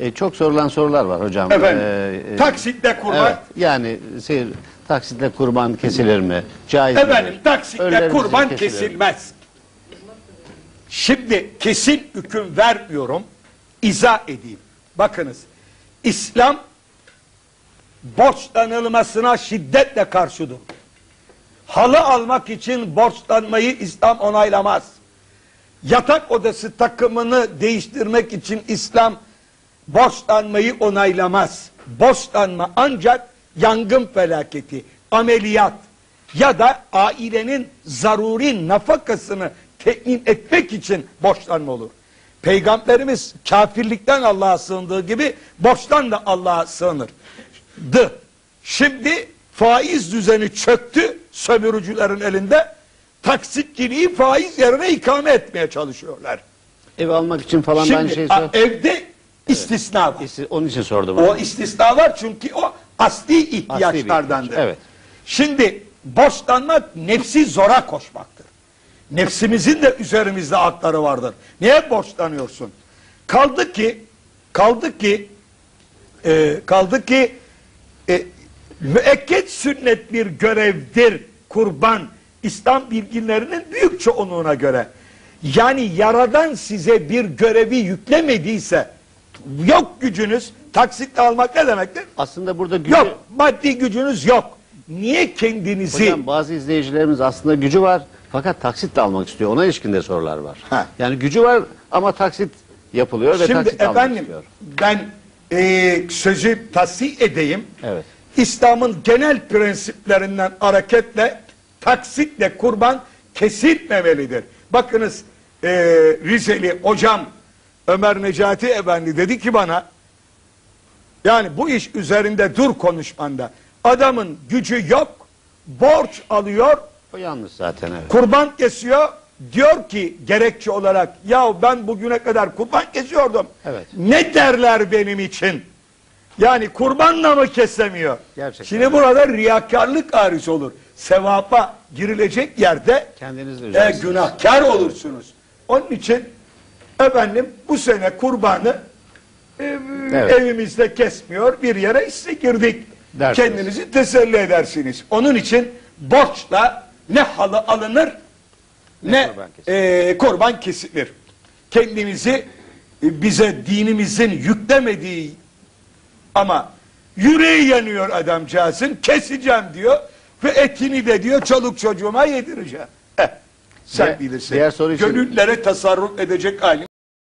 E, çok sorulan sorular var hocam. Efendim, E, e, taksitle kurban. Evet, yani seyir, taksitle kurban kesilir mi? Caiz Efendim midir? taksitle Ölülerimizin kurban kesilir mi? kesilmez. Şimdi kesin hüküm vermiyorum. İzah edeyim. Bakınız. İslam borçlanılmasına şiddetle karşıdır. Halı almak için borçlanmayı İslam onaylamaz. Yatak odası takımını değiştirmek için İslam borçlanmayı onaylamaz. Borçlanma ancak yangın felaketi, ameliyat ya da ailenin zaruri nafakasını temin etmek için borçlanma olur. Peygamberimiz kafirlikten Allah'a sığındığı gibi borçtan da Allah'a sığınır. Dı. Şimdi faiz düzeni çöktü sömürücülerin elinde. Taksitçiliği faiz yerine ikame etmeye çalışıyorlar. Ev almak için falan Şimdi ben şey sor- evde istisna var. İsti- onun için sordum. O istisna var çünkü o asli ihtiyaçlardandır. ihtiyaç, evet. Şimdi borçlanmak nefsi zora koşmaktır. Nefsimizin de üzerimizde hakları vardır. Niye borçlanıyorsun? Kaldı ki kaldı ki e, kaldı ki e, müekket sünnet bir görevdir kurban İslam bilginlerinin büyük çoğunluğuna göre. Yani yaradan size bir görevi yüklemediyse yok gücünüz taksitle almak ne demektir? Aslında burada gücü, Yok maddi gücünüz yok. Niye kendinizi hocam bazı izleyicilerimiz aslında gücü var fakat taksitle almak istiyor. Ona ilişkin de sorular var. Ha. Yani gücü var ama taksit yapılıyor ve Şimdi taksit almak efendim istiyor. ben e, sözü tasih edeyim. Evet. İslam'ın genel prensiplerinden hareketle taksitle kurban kesilmemelidir. Bakınız e, Rizeli hocam Ömer Necati Efendi dedi ki bana yani bu iş üzerinde dur konuşmanda adamın gücü yok borç alıyor O yanlış zaten evet. kurban kesiyor diyor ki gerekçe olarak ya ben bugüne kadar kurban kesiyordum. Evet. Ne derler benim için? Yani kurbanla mı kesemiyor? Gerçekten. Şimdi burada riyakarlık arız olur. Sevapa girilecek yerde Kendiniz e, günahkar olursunuz. Onun için efendim bu sene kurbanı e, Evet. evimizde kesmiyor bir yere iste girdik. Dersiniz. Kendinizi teselli edersiniz. Onun için borçla ne halı alınır ne, kurban kesilir. e, kurban kesilir. Kendinizi e, bize dinimizin yüklemediği ama yüreği yanıyor adamcağızın keseceğim diyor ve etini de diyor çoluk çocuğuma yedireceğim. Eh, sen bilirsin. diğer soru için- Gönüllere tasarruf edecek halim